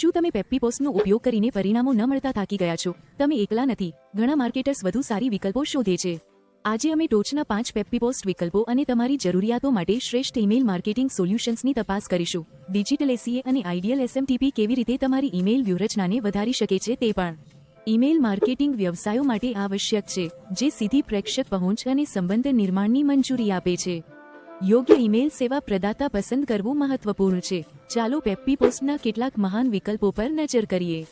શું તમે પેપ્પી પોસ્ટનો ઉપયોગ કરીને પરિણામો ન મળતા થાકી ગયા છો? તમે એકલા નથી. ઘણા માર્કેટર્સ વધુ સારી વિકલ્પો શોધે છે. આજે અમે ટોચના પાંચ પેપ્પી પોસ્ટ વિકલ્પો અને તમારી જરૂરિયાતો માટે શ્રેષ્ઠ ઈમેલ માર્કેટિંગ સોલ્યુશન્સની તપાસ કરીશું. ડિજિટલ એસીએ અને આઈડિયલ એસએમટીપી કેવી રીતે તમારી ઈમેલ વ્યૂહરચનાને વધારી શકે છે તે પણ. ઈમેલ માર્કેટિંગ વ્યવસાયો માટે આવશ્યક છે, જે સીધી પ્રેક્ષક પહોંચ અને સંબંધ નિર્માણની મંજૂરી આપે છે. યોગ્ય ઈમેલ સેવા પ્રદાતા પસંદ કરવું મહત્વપૂર્ણ છે. ચાલો પેપ્પી પોસ્ટના કેટલાક મહાન વિકલ્પો પર નજર કરીએ.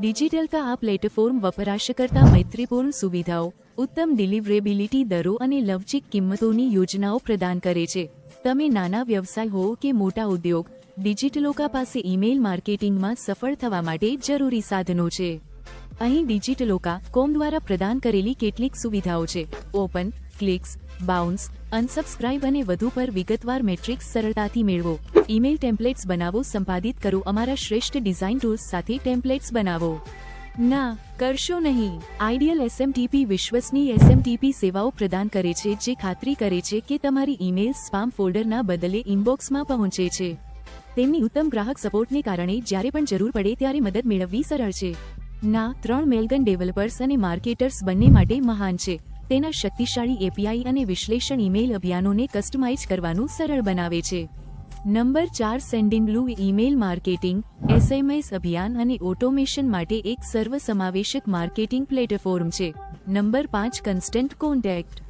ડિજિટલ કા આ પ્લેટફોર્મ વપરાશકર્તા મૈત્રીપૂર્ણ સુવિધાઓ, ઉત્તમ ડિલિવરેબિલિટી દરો અને લવચીક કિંમતોની યોજનાઓ પ્રદાન કરે છે. તમે નાના વ્યવસાય હો કે મોટા ઉદ્યોગ ડિજિટલોકા પાસે ઈમેલ માર્કેટિંગમાં સફળ થવા માટે જરૂરી સાધનો છે. અહીં ડિજિટલોકા કોમ દ્વારા પ્રદાન કરેલી કેટલીક સુવિધાઓ છે. ઓપન ક્લિક્સ બાઉન્સ અનસબસ્ક્રાઇબ અને વધુ પર વિગતવાર મેટ્રિક્સ સરળતાથી મેળવો. ઈમેલ ટેમ્પલેટ્સ બનાવો, સંપાદિત કરો, અમારા શ્રેષ્ઠ ડિઝાઇન ટૂલ્સ સાથે ટેમ્પલેટ્સ બનાવો. ના, કરશો નહીં. આઈડિયલ એસએમટીપી વિશ્વસનીય એસએમટીપી સેવાઓ પ્રદાન કરે છે, જે ખાતરી કરે છે કે તમારી ઈમેલ સ્પામ ફોલ્ડરના બદલે ઇનબોક્સમાં પહોંચે છે. તેમની ઉત્તમ ગ્રાહક સપોર્ટને કારણે જ્યારે પણ જરૂર પડે ત્યારે મદદ મેળવવી સરળ છે. ના, ત્રણ મેલગન ડેવલપર્સ અને માર્કેટર્સ બંને માટે મહાન છે. તેના શક્તિશાળી એપીઆઈ અને વિશ્લેષણ ઈમેલ અભિયાનોને કસ્ટમાઇઝ કરવાનું સરળ બનાવે છે. નંબર ચાર Sendinblue email marketing SMS અભિયાન અને ઓટોમેશન માટે એક સર્વસમાવેશક માર્કેટિંગ પ્લેટફોર્મ છે. નંબર પાંચ કન્સ્ટન્ટ કોન્ટેક્ટ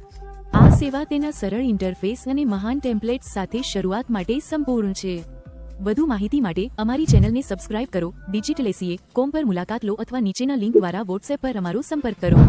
આ સેવા તેના સરળ ઇન્ટરફેસ અને મહાન ટેમ્પલેટ્સ સાથે શરૂઆત માટે સંપૂર્ણ છે. વધુ માહિતી માટે અમારી ચેનલને સબસ્ક્રાઇબ કરો ડિજિટલ એસીએ કોમ પર મુલાકાત લો અથવા નીચેના લિંક દ્વારા વોટ્સએપ પર અમારો સંપર્ક કરો.